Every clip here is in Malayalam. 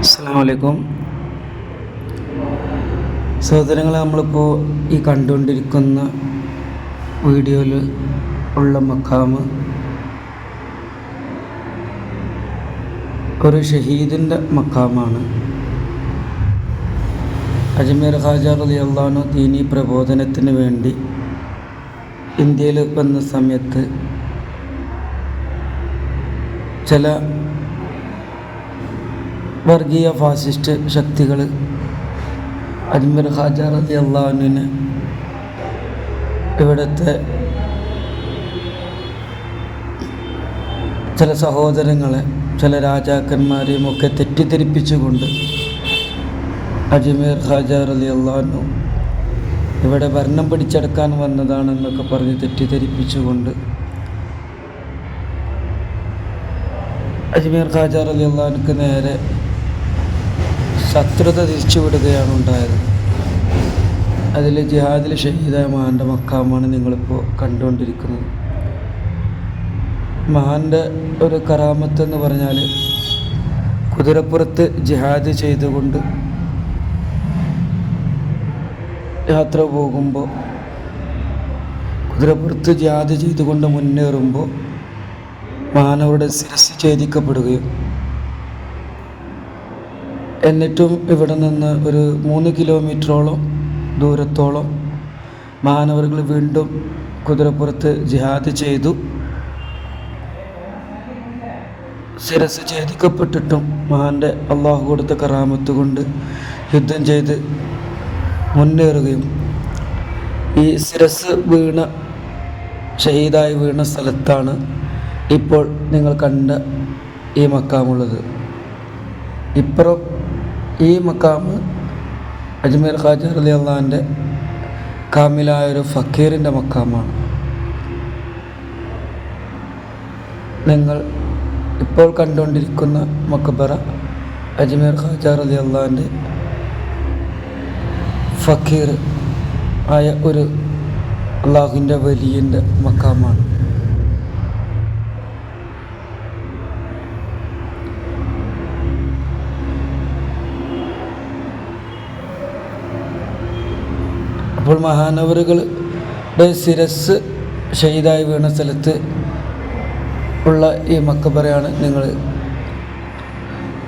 അസ്സാമലൈക്കും സഹോദരങ്ങളെ നമ്മളിപ്പോൾ ഈ കണ്ടുകൊണ്ടിരിക്കുന്ന വീഡിയോയിൽ ഉള്ള മക്കാമ് ഒരു ഷഹീദിന്റെ മക്കാമാണ് അജ്മീർ ഖാജ അലി അള്ളഹാനു ദീനി പ്രബോധനത്തിന് വേണ്ടി ഇന്ത്യയിൽ വന്ന സമയത്ത് ചില വർഗീയ ഫാസിസ്റ്റ് ശക്തികൾ അജ്മർ ഖാജ റതി അള്ളാഹുവിന് ഇവിടുത്തെ ചില സഹോദരങ്ങളെ ചില രാജാക്കന്മാരെയും ഒക്കെ തെറ്റിദ്ധരിപ്പിച്ചുകൊണ്ട് അജ്മീർ ഖാജ അലി അള്ളാഹു ഇവിടെ ഭരണം പിടിച്ചെടുക്കാൻ വന്നതാണെന്നൊക്കെ പറഞ്ഞ് തെറ്റിദ്ധരിപ്പിച്ചുകൊണ്ട് അജ്മീർ ഖാജ അലി അള്ളാഹുക്ക് നേരെ ശത്രുത തിരിച്ചുവിടുകയാണ് ഉണ്ടായത്. അതിൽ ജിഹാദിൽ ഷഹീദായ മഹാന്റെ മക്കാമാണ് നിങ്ങളിപ്പോൾ കണ്ടുകൊണ്ടിരിക്കുന്നത്. മഹാന്റെ ഒരു കറാമത്ത് എന്ന് പറഞ്ഞാൽ കുതിരപ്പുറത്ത് ജിഹാദ് ചെയ്തുകൊണ്ട് യാത്ര പോകുമ്പോൾ കുതിരപ്പുറത്ത് ജിഹാദ് ചെയ്തുകൊണ്ട് മുന്നേറുമ്പോൾ മാനവരുടെ ശിരസ് ഛേദിക്കപ്പെടുകയും എന്നിട്ടും ഇവിടെ നിന്ന് ഒരു മൂന്ന് കിലോമീറ്ററോളം ദൂരത്തോളം മാനവറുകൾ വീണ്ടും കുതിരപ്പുറത്ത് ജിഹാദ് ചെയ്തു. ശിരസ് ഛേദിക്കപ്പെട്ടിട്ടും മഹാന്റെ അള്ളാഹു കൊടുത്ത കറാമത്ത് കൊണ്ട് യുദ്ധം ചെയ്ത് മുന്നേറുകയും ഈ ശിരസ് വീണ ഷഹീദായി വീണ സ്ഥലത്താണ് ഇപ്പോൾ നിങ്ങൾ കണ്ട ഈ മക്കാമുള്ളത്. ഇപ്പുറം ഈ മക്കാമ് അജ്മീർ ഖാജ അലി കാമിലായ ഒരു ഫക്കീറിന്റെ മക്കാമാണ് നിങ്ങൾ ഇപ്പോൾ കണ്ടുകൊണ്ടിരിക്കുന്ന മക്കബറ അജ്മീർ ഖാജ അലി അള്ളാഹിന്റെ ഫക്കീർ ആയ ഒരു അള്ളാഹുവിന്റെ വലിയന്റെ മക്കാമാണ് മഹാനവറുകളുടെ ശിരസ് ഷഹീദായി വീണ സ്ഥലത്ത് ഉള്ള ഈ മക്കബറയാണ് നിങ്ങൾ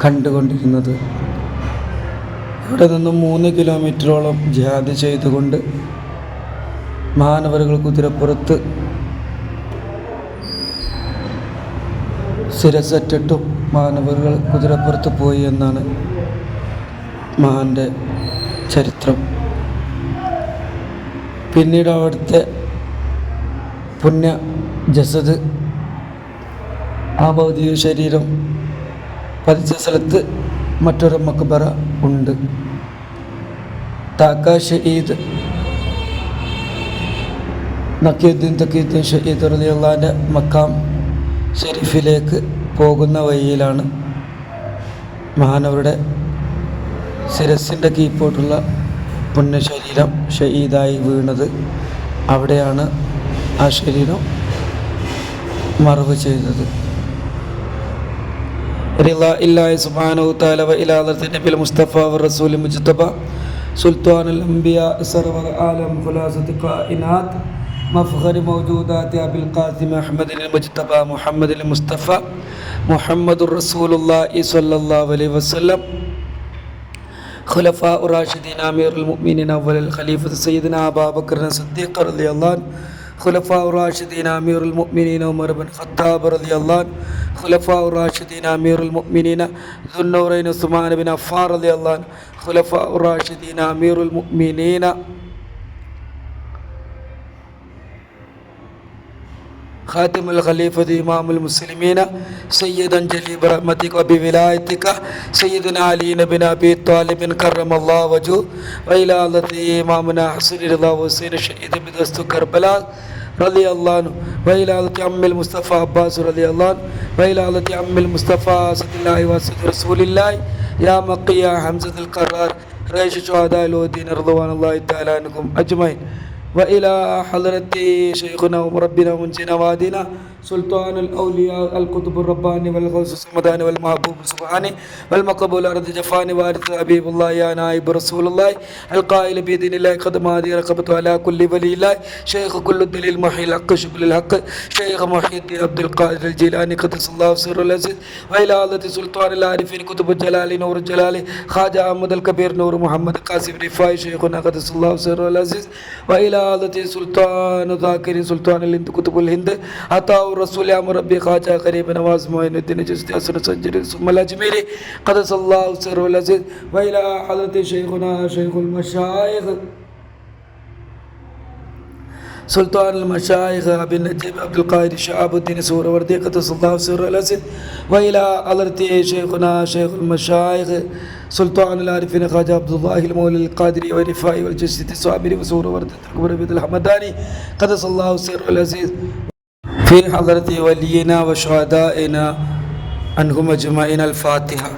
കണ്ടുകൊണ്ടിരുന്നത് ഇവിടെ നിന്നും മൂന്ന് കിലോമീറ്ററോളം ജിഹാദ് ചെയ്തുകൊണ്ട് മഹാനവറുകൾ കുതിരപ്പുറത്ത് ശിരസറ്റിട്ടും മഹാനവറുകൾ കുതിരപ്പുറത്ത് പോയി എന്നാണ് മഹാന്റെ ചരിത്രം. പിന്നീട് അവിടുത്തെ പുണ്യ ജസദ് ആ ഭൗതിക ശരീരം പതിച്ച സ്ഥലത്ത് മറ്റൊരു മക്ബറ ഉണ്ട്. താക്ക ഷഹീദ് നക്കീദ്ദീൻ തക്കീദ്ദീൻ ഷഹീദ് റലിയുള്ളാന്റെ മക്കാം ഷെരീഫിലേക്ക് പോകുന്ന വഴിയിലാണ് മഹാനവരുടെ ശിരസിന്റെ കീപ്പോട്ടുള്ള പുണ്യശരീരം ഷഹീദായി വീണത് അവിടെയാണ് ആ ശരീരം മറവ് ചെയ്തത്. റിള മുസ്തഫ ആലം ഖാസിം മുസ്തഫ മുഹമ്മദ് റസൂലുള്ള സല്ലല്ലാഹു അലൈഹി വസല്ലം ഖുലഫാ ഉറാഷിദ്ദീൻ അമീറുൽ മുഅ്മിനീൻ അവൽ ഖലീഫ സയ്യിദ്ന അബൂബക്കർ സിദ്ദീഖ് റളിയല്ലാഹു ഖുലഫാ ഉറാഷിദ്ദീൻ അമീറുൽ മുഅ്മിനീൻ ഉമർ ബിൻ ഖത്താബ് റളിയല്ലാഹു ഖുലഫാ ഉറാഷിദ്ദീൻ അമീറുൽ മുഅ്മിനീൻ ദുന്നൂറൈൻ ഉസ്മാൻ ബിൻ അഫ്ഫാൻ റളിയല്ലാഹു ഖുലഫാ ഉറാഷിദ്ദീൻ അമീറുൽ മുഅ്മിനീൻ خاتم الخليفة إمام المسلمين سيدا جلي برحمتك وبولايتك سيدنا علي بن أبي طالب كرم الله وجهه وإلى الذي إمامنا حسن رضا وسين شهيد بدست كربلاء رضي الله عنه وإلى عم المصطفى عباس رضي الله عنه وإلى عم المصطفى أسد الله وأسد رسول الله يا مقيا حمزة القرار رئيس شهداء الودين رضوان الله تعالى عنكم أجمعين. وإلى حضرة شيخنا ومربنا ومنجنا وادنا سلطان الأولياء القطب الرباني والغوث السمداني والمحبوب سبحانه والمقبول أرض جفاني وارث حبيب الله يا نائب رسول الله القائل بإذن الله قد ماضي رقبت على كل ولي الله شيخ كل الدليل محي الحق شبل الحق شيخ محي الدين عبد القادر الجيلاني قدس الله سر العزيز وإلى حضرة سلطان العارفين كتب الجلال نور الجلال خواجة أحمد الكبير نور محمد قاسم رفاعي شيخنا قدس الله سر العزيز وإلى حضرة سلطان ذاكر سلطان الهند كتب الهند عطاء റസൂല റബ്ബി ഖാജ കരീബ് നവാസ് മൊയിനുദ്ദീൻ ജസ്തി അസർ സഞ്ജരി സുമല അജ്മീരി قدس الله سر والعزيز وإلى ഹദറത്തി شيخنا شيخ المشايخ. سلطان المشايخ أبي النجيب عبد القاهر شعب الدين سور وردي قدس الله سر الأسد وإلى ألرتي شيخنا شيخ المشايخ. سلطان العارفين خواجة عبد الله المولى القادري والرفاعي والجسد السوامري وسور وردي الكبرى الحمداني قدس الله سر الأسد في حضرة ولينا وشهدائنا عنهم أجمعين الفاتحة.